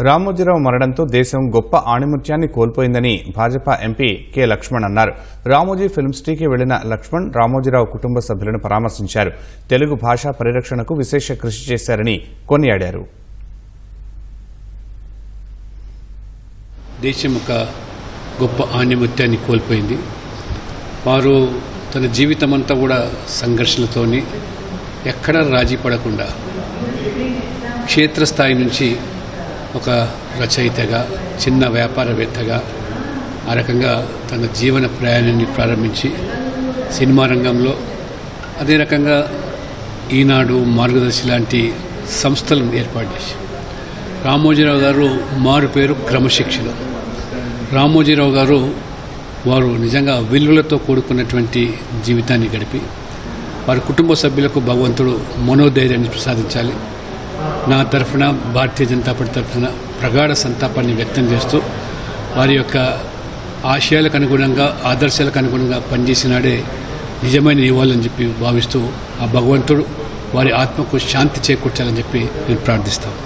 రామోజీరావు మరణంతో దేశం గొప్ప ఆణిముత్యాన్ని కోల్పోయిందని భాజపా ఎంపీ కె లక్ష్మణ్ అన్నారు. రామోజీ ఫిల్మ్ సిటీకి వెళ్ళిన లక్ష్మణ్ రామోజీరావు కుటుంబ సభ్యులను పరామర్శించారు. తెలుగు భాషా పరిరక్షణకు విశేష కృషి చేశారని కొనియాడారు. దేశం ఒక గొప్ప ఆణిముత్యాన్ని కోల్పోయింది. వారు తన జీవితం అంతా కూడా సంఘర్షణతోని ఎక్కడ రాజీ పడకుండా క్షేత్రస్థాయి నుంచి ఒక రచయితగా చిన్న వ్యాపారవేత్తగా ఆ రకంగా తన జీవన ప్రయాణాన్ని ప్రారంభించి సినిమా రంగంలో అదే రకంగా ఈనాడు మార్గదర్శి లాంటి సంస్థలను ఏర్పాటు చేసి రామోజీరావు గారు మారు పేరు క్రమశిక్షణ. రామోజీరావు గారు వారు నిజంగా విలువలతో కూడుకున్నటువంటి జీవితాన్ని గడిపి వారి కుటుంబ సభ్యులకు భగవంతుడు మనోధైర్యాన్ని ప్రసాదించాలి. నా తరఫున భారతీయ జనతా పార్టీ తరఫున ప్రగాఢ సంతాపాన్ని వ్యక్తం చేస్తూ వారి యొక్క ఆశయాలకు అనుగుణంగా ఆదర్శాలకు అనుగుణంగా పనిచేసినాడే నిజమైన ఇవ్వాలని చెప్పి భావిస్తూ ఆ భగవంతుడు వారి ఆత్మకు శాంతి చేకూర్చాలని చెప్పి నేను ప్రార్థిస్తాను